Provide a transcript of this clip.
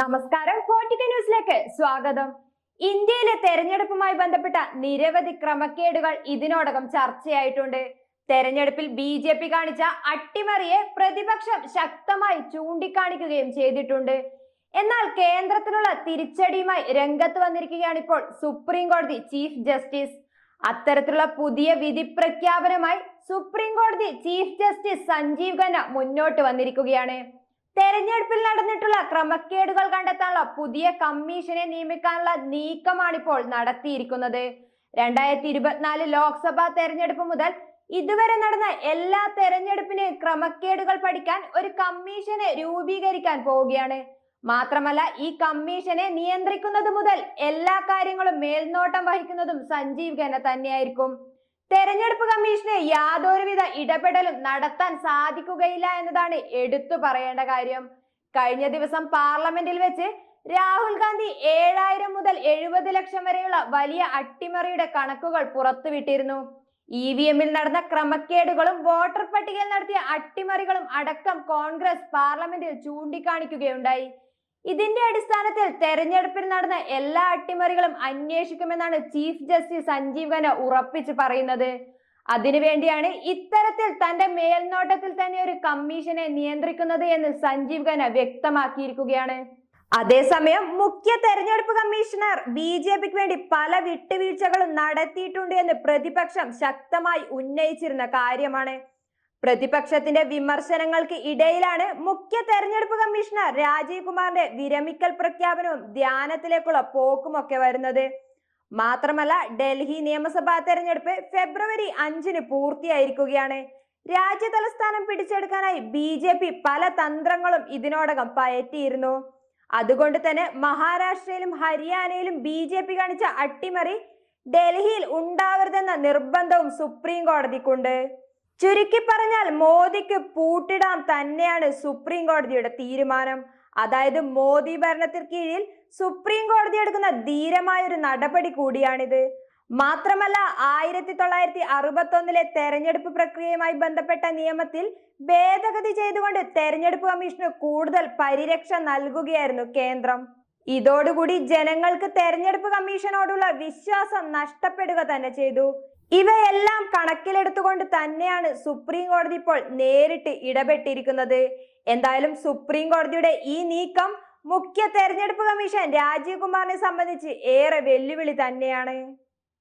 നമസ്കാരം ഫോർട്ടിക്ക ന്യൂസിലേക്ക് സ്വാഗതം. ഇന്ത്യയിലെ തെരഞ്ഞെടുപ്പുമായി ബന്ധപ്പെട്ട നിരവധി ക്രമക്കേടുകൾ ഇതിനോടകം ചർച്ചയായിട്ടുണ്ട്. തെരഞ്ഞെടുപ്പിൽ ബി ജെ പി കാണിച്ച അട്ടിമറിയെ പ്രതിപക്ഷം ശക്തമായി ചൂണ്ടിക്കാണിക്കുകയും ചെയ്തിട്ടുണ്ട്. എന്നാൽ കേന്ദ്രത്തിനുള്ള തിരിച്ചടിയുമായി രംഗത്ത് വന്നിരിക്കുകയാണ് ഇപ്പോൾ സുപ്രീം കോടതി ചീഫ് ജസ്റ്റിസ്. അത്തരത്തിലുള്ള പുതിയ വിധി പ്രഖ്യാപനമായി സുപ്രീം കോടതി ചീഫ് ജസ്റ്റിസ് സഞ്ജീവ് ഖന്ന മുന്നോട്ട് വന്നിരിക്കുകയാണ്. തെരഞ്ഞെടുപ്പിൽ നടന്നിട്ടുള്ള ക്രമക്കേടുകൾ കണ്ടെത്താനുള്ള പുതിയ കമ്മീഷനെ നിയമിക്കാനുള്ള നീക്കമാണിപ്പോൾ നടത്തിയിരിക്കുന്നത്. രണ്ടായിരത്തി ഇരുപത്തിനാല് ലോക്സഭാ തെരഞ്ഞെടുപ്പ് മുതൽ ഇതുവരെ നടന്ന എല്ലാ തെരഞ്ഞെടുപ്പിനെയും ക്രമക്കേടുകൾ പഠിക്കാൻ ഒരു കമ്മീഷനെ രൂപീകരിക്കാൻ പോവുകയാണ്. മാത്രമല്ല ഈ കമ്മീഷനെ നിയന്ത്രിക്കുന്നത് മുതൽ എല്ലാ കാര്യങ്ങളും മേൽനോട്ടം വഹിക്കുന്നതും സഞ്ജീവ് ഖന്ന തന്നെയായിരിക്കും. തെരഞ്ഞെടുപ്പ് കമ്മീഷന് യാതൊരുവിധ ഇടപെടലും നടത്താൻ സാധിക്കുകയില്ല എന്നതാണ് എടുത്തു പറയേണ്ട കാര്യം. കഴിഞ്ഞ ദിവസം പാർലമെന്റിൽ വെച്ച് രാഹുൽ ഗാന്ധി ഏഴായിരം മുതൽ എഴുപത് ലക്ഷം വരെയുള്ള വലിയ അട്ടിമറിയുടെ കണക്കുകൾ പുറത്തുവിട്ടിരുന്നു. ഇ വി എമ്മിൽ നടന്ന ക്രമക്കേടുകളും വോട്ടർ പട്ടികയിൽ നടത്തിയ അട്ടിമറികളും അടക്കം കോൺഗ്രസ് പാർലമെന്റിൽ ചൂണ്ടിക്കാണിക്കുകയുണ്ടായി. ഇതിന്റെ അടിസ്ഥാനത്തിൽ തെരഞ്ഞെടുപ്പിൽ നടന്ന എല്ലാ അട്ടിമറികളും അന്വേഷിക്കുമെന്നാണ് ചീഫ് ജസ്റ്റിസ് സഞ്ജീവ് ഖന്ന ഉറപ്പിച്ചു പറയുന്നത്. അതിനുവേണ്ടിയാണ് ഇത്തരത്തിൽ തന്റെ മേൽനോട്ടത്തിൽ തന്നെ ഒരു കമ്മീഷനെ നിയന്ത്രിക്കുന്നത് എന്ന് സഞ്ജീവ് ഖന്ന വ്യക്തമാക്കിയിരിക്കുകയാണ്. അതേസമയം മുഖ്യ തെരഞ്ഞെടുപ്പ് കമ്മീഷണർ ബി ജെ പിക്ക് വേണ്ടി പല വിട്ടുവീഴ്ചകളും നടത്തിയിട്ടുണ്ട് എന്ന് പ്രതിപക്ഷം ശക്തമായി ഉന്നയിച്ചിരുന്ന കാര്യമാണ്. പ്രതിപക്ഷത്തിന്റെ വിമർശനങ്ങൾക്ക് ഇടയിലാണ് മുഖ്യ തെരഞ്ഞെടുപ്പ് കമ്മീഷണർ രാജീവ് കുമാറിന്റെ വിരമിക്കൽ പ്രഖ്യാപനവും ധ്യാനത്തിലേക്കുള്ള പോക്കുമൊക്കെ വരുന്നത്. മാത്രമല്ല ഡൽഹി നിയമസഭാ തെരഞ്ഞെടുപ്പ് ഫെബ്രുവരി അഞ്ചിന് പൂർത്തിയായിരിക്കുകയാണ്. രാജ്യ തലസ്ഥാനം പിടിച്ചെടുക്കാനായി ബി ജെ പി പല തന്ത്രങ്ങളും ഇതിനോടകം പയറ്റിയിരുന്നു. അതുകൊണ്ട് തന്നെ മഹാരാഷ്ട്രയിലും ഹരിയാനയിലും ബി ജെ പി കാണിച്ച അട്ടിമറി ഡൽഹിയിൽ ഉണ്ടാവരുതെന്ന നിർബന്ധവും സുപ്രീം കോടതിക്കുണ്ട്. ചുരുക്കി പറഞ്ഞാൽ മോദിക്ക് പൂട്ടിടാൻ തന്നെയാണ് സുപ്രീം കോടതിയുടെ തീരുമാനം. അതായത് മോദി ഭരണത്തിൽ കീഴിൽ സുപ്രീം കോടതി എടുക്കുന്ന ധീരമായ ഒരു നടപടി കൂടിയാണിത്. മാത്രമല്ല ആയിരത്തി തൊള്ളായിരത്തി അറുപത്തി ഒന്നിലെ തെരഞ്ഞെടുപ്പ് പ്രക്രിയയുമായി ബന്ധപ്പെട്ട നിയമത്തിൽ ഭേദഗതി ചെയ്തുകൊണ്ട് തെരഞ്ഞെടുപ്പ് കമ്മീഷന് കൂടുതൽ പരിരക്ഷ നൽകുകയായിരുന്നു കേന്ദ്രം. ഇതോടുകൂടി ജനങ്ങൾക്ക് തെരഞ്ഞെടുപ്പ് കമ്മീഷനോടുള്ള വിശ്വാസം നഷ്ടപ്പെടുക തന്നെ ചെയ്തു. ഇവയെല്ലാം കണക്കിലെടുത്തുകൊണ്ട് തന്നെയാണ് സുപ്രീം കോടതി ഇപ്പോൾ നേരിട്ട് ഇടപെട്ടിരിക്കുന്നത്. എന്തായാലും സുപ്രീം കോടതിയുടെ ഈ നീക്കം മുഖ്യ തെരഞ്ഞെടുപ്പ് കമ്മീഷൻ രാജീവ് കുമാറിനെ സംബന്ധിച്ച് ഏറെ വെല്ലുവിളി തന്നെയാണ്.